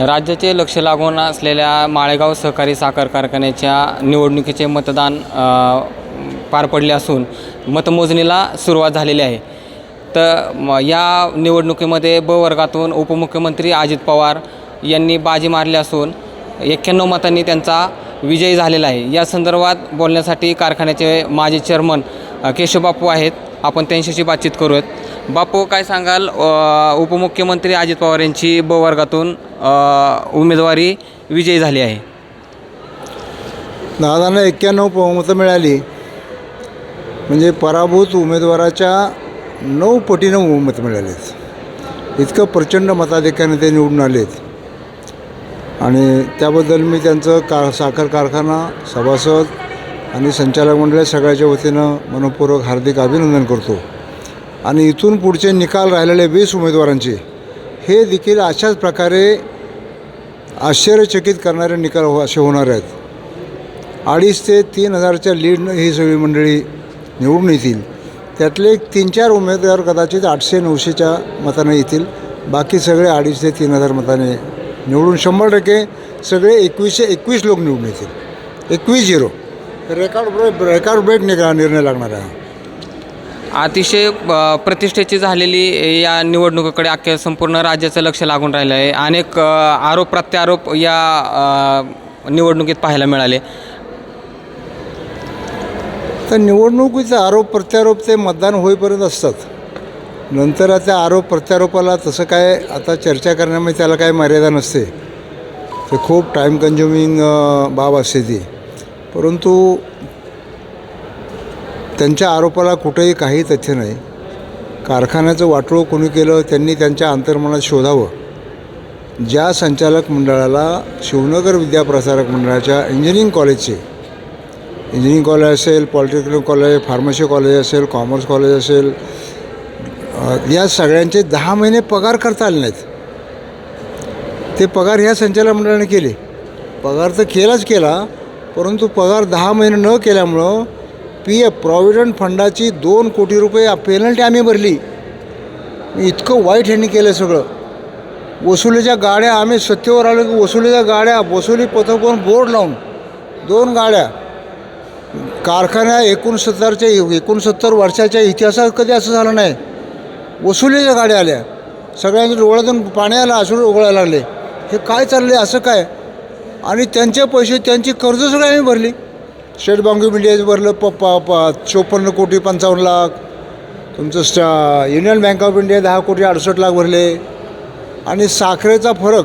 राज्याचे लक्ष लागून असलेल्या माळेगाव सहकारी साखर कारखान्याच्या निवडणुकीचे मतदान पार पडले असून मतमोजणीला सुरुवात झालेली आहे. तर या निवडणुकीमध्ये ब वर्गातून उपमुख्यमंत्री अजित पवार यांनी बाजी मारली असून एक्क्याण्णव मतांनी त्यांचा विजय झालेला आहे. या संदर्भात बोलण्यासाठी कारखान्याचे माजी चेअरमन केशवबापू आहेत. आपण त्यांच्याशी बातचीत करूयात. बापू काय सांगाल? उपमुख्यमंत्री अजित पवार यांची ब वर्गातून उमेदवारी विजयी झाली आहे. दादांना एक्क्याण्णव बहुमतं मतं मिळाली. म्हणजे पराभूत उमेदवाराच्या नऊ पटीनं मतं मिळालेत इतकं प्रचंड मताधिकाने ते निवडून आलेत. आणि त्याबद्दल मी त्यांचं का साखर कारखाना सभासद आणि संचालक मंडळ सगळ्याच्या वतीनं मनपूर्वक हार्दिक अभिनंदन करतो. आणि इथून पुढचे निकाल राहिलेले वीस उमेदवारांचे हे देखील अशाच प्रकारे आश्चर्यचकित करणारे निकाल हो असे होणार आहेत. अडीच ते तीन हजारच्या लीडनं ही सगळी मंडळी निवडून येतील. त्यातले तीन चार उमेदवार कदाचित आठशे नऊशेच्या मताने येतील. बाकी सगळे अडीच ते तीन हजार मताने निवडून शंभर टक्के सगळे एकवीसशे एकवीस लोक निवडून येतील. एकवीस zero. Record break record break निघा निर्णय लागणार आहे. अतिशय अ, प्रतिष्ठेची झालेली या निवडणुकीकडे अख्ख्या संपूर्ण राज्याचं लक्ष लागून राहिलं आहे. अनेक अ, आरोप प्रत्यारोप या अ, निवडणुकीत पाहायला मिळाले. तर निवडणुकीचे आरोप प्रत्यारोप ते मतदान होईपर्यंत असतात. नंतर त्या आरोप प्रत्यारोपाला तसं काय आता चर्चा करण्यामध्ये त्याला काय मर्यादा नसते. ते खूप टाईम कन्झ्युमिंग बाब असते ती. परंतु त्यांच्या आरोपाला कुठेही काही तथ्य नाही. कारखान्याचं वाटोळं कोणी केलं त्यांनी त्यांच्या अंतर्मनात शोधावं. ज्या संचालक मंडळाला शिवनगर विद्याप्रसारक मंडळाच्या इंजिनिअरिंग कॉलेजचे इंजिनिअरिंग कॉलेज असेल पॉलिटेक्निक कॉलेज फार्मसी कॉलेज असेल कॉमर्स कॉलेज असेल या सगळ्यांचे दहा महिने पगार करता आले नाहीत. ते पगार ह्या संचालक मंडळाने केले. पगार तर केलाच केला परंतु पगार दहा महिने न केल्यामुळं पी एफ प्रॉव्हिडंट फंडाची दोन कोटी रुपये पेनल्टी आम्ही भरली. इतकं वाईट ह्यांनी केलं सगळं. वसुलीच्या गाड्या आम्ही सत्तेवर आलो की वसुलीच्या गाड्या वसुली पथकवून बोर्ड लावून दोन गाड्या. कारखान्या एकोणसत्तरच्या एकोणसत्तर वर्षाच्या इतिहासात कधी असं झालं नाही. वसुलीच्या गाड्या आल्या. सगळ्यांच्या डोळ्यातून पाणी आलं असून उघडायला लागले. हे काय चालले असं काय? आणि त्यांचे पैसे त्यांची कर्ज सगळी आम्ही भरली. स्टेट बँक ऑफ इंडियाचं भरलं प प प चोपन्न कोटी पंचावन्न लाख. तुमचं स्ट युनियन बँक ऑफ इंडिया दहा कोटी अडुसष्ट लाख भरले. आणि साखरेचा फरक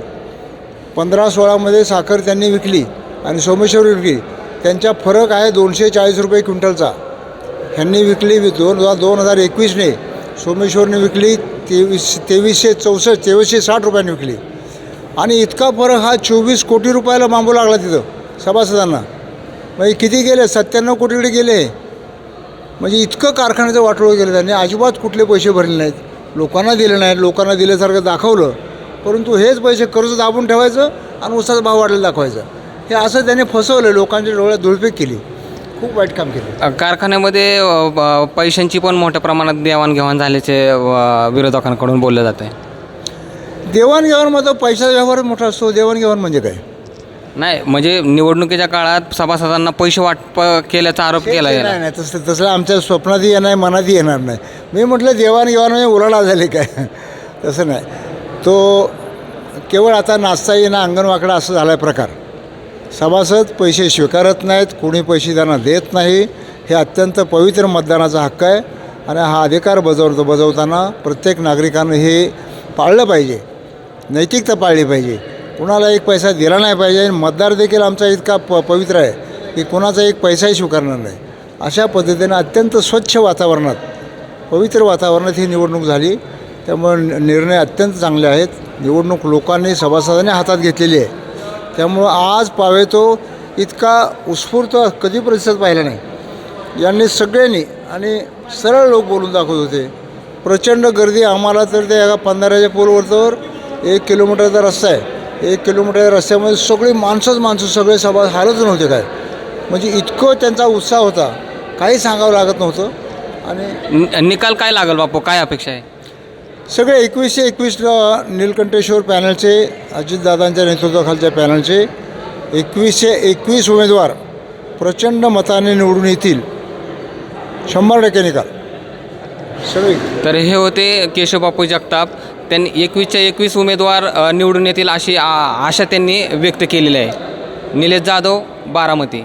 पंधरा सोळामध्ये साखर त्यांनी विकली आणि सोमेश्वर विकली. त्यांचा फरक आहे दोनशे चाळीस रुपये क्विंटलचा. ह्यांनी विकली दोन हजार दोन हजार एकवीसने. सोमेश्वरने विकली तेवीस तेवीसशे चौसष्ट तेवीसशे साठ रुपयांनी विकली. आणि इतका फरक हा चोवीस कोटी रुपयाला मांबू लागला तिथं सभासदांना. म्हणजे किती गेले? सत्त्याण्णव कोटीकडे गेले. म्हणजे इतकं कारखान्याचं वाटोळं केलं त्यांनी. अजिबात कुठले पैसे भरले नाहीत. लोकांना दिले नाहीत. लोकांना दिल्यासारखं दाखवलं. परंतु हेच पैसे कर्ज दाबून ठेवायचं आणि उसाचा भाव वाढलेला दाखवायचा. हे असं त्याने फसवलं. लोकांच्या डोळ्यात धुळफेक केली. खूप वाईट काम केलं. कारखान्यामध्ये पैशांची पण मोठ्या प्रमाणात देवाणघेवाण झाल्याचे विरोधकांकडून बोललं जात आहे देवाणघेवाणमध्ये पैसा व्यवहार मोठा असतो देवाणघेवाण म्हणजे काय? नाही म्हणजे निवडणुकीच्या काळात सभासदांना पैसे वाटप केल्याचा आरोप केला नाही गेला. नाही तसं तसं आमच्या स्वप्नातही येणार मनातही येणार नाही. मी म्हटलं देवाणघेवाण म्हणजे उलाढा झाली काय? तसं नाही. तो केवळ आता नाचता येणं अंगण वाकडा असं झाला आहे प्रकार. सभासद पैसे स्वीकारत नाहीत कोणी पैसे त्यांना देत नाही. हे अत्यंत पवित्र मतदानाचा हक्क आहे. आणि हा अधिकार बजावतो बजावताना प्रत्येक नागरिकानं हे पाळलं पाहिजे. नैतिकता पाळली पाहिजे. कुणाला एक पैसा दिला नाही पाहिजे आणि मतदार देखील आमचा इतका प पवित्र आहे की कोणाचा एक पैसाही स्वीकारणार नाही. अशा पद्धतीनं अत्यंत स्वच्छ वातावरणात पवित्र वातावरणात ही निवडणूक झाली. त्यामुळे निर्णय अत्यंत चांगले आहेत. निवडणूक लोकांनी सभासदांनी हातात घेतलेली आहे. त्यामुळं आज पावे तो इतका उत्स्फूर्त कधी प्रतिसाद पाहिला नाही. यांनी सगळ्यांनी आणि सरळ लोक बोलून दाखवत होते प्रचंड गर्दी आम्हाला तर त्या एका पंधराच्या पूलवरतर एक किलोमीटरचा रस्ता आहे. एक किलोमीटर रस्त्यामध्ये सगळी माणसंच माणसं सगळे सभा हालत नव्हते काय. म्हणजे इतकं त्यांचा उत्साह होता. काही सांगावं लागत नव्हतं. आणि न- निकाल काय लागेल बापू? काय अपेक्षा आहे? सगळे एकवीसशे एकवीस नीलकंठेश्वर पॅनलचे अजितदादांच्या नेतृत्वाखालच्या पॅनलचे एकवीसशे एकवीस उमेदवार प्रचंड मताने निवडून येतील. शंभर टक्के निकाल. सगळे. तर हे होते केशवबापू जगताप. त्यांनी एकवीसच्या एकवीस उमेदवार निवडून येतील अशी आ- आशा त्यांनी व्यक्त केलेली आहे. निलेश जाधव बारामती.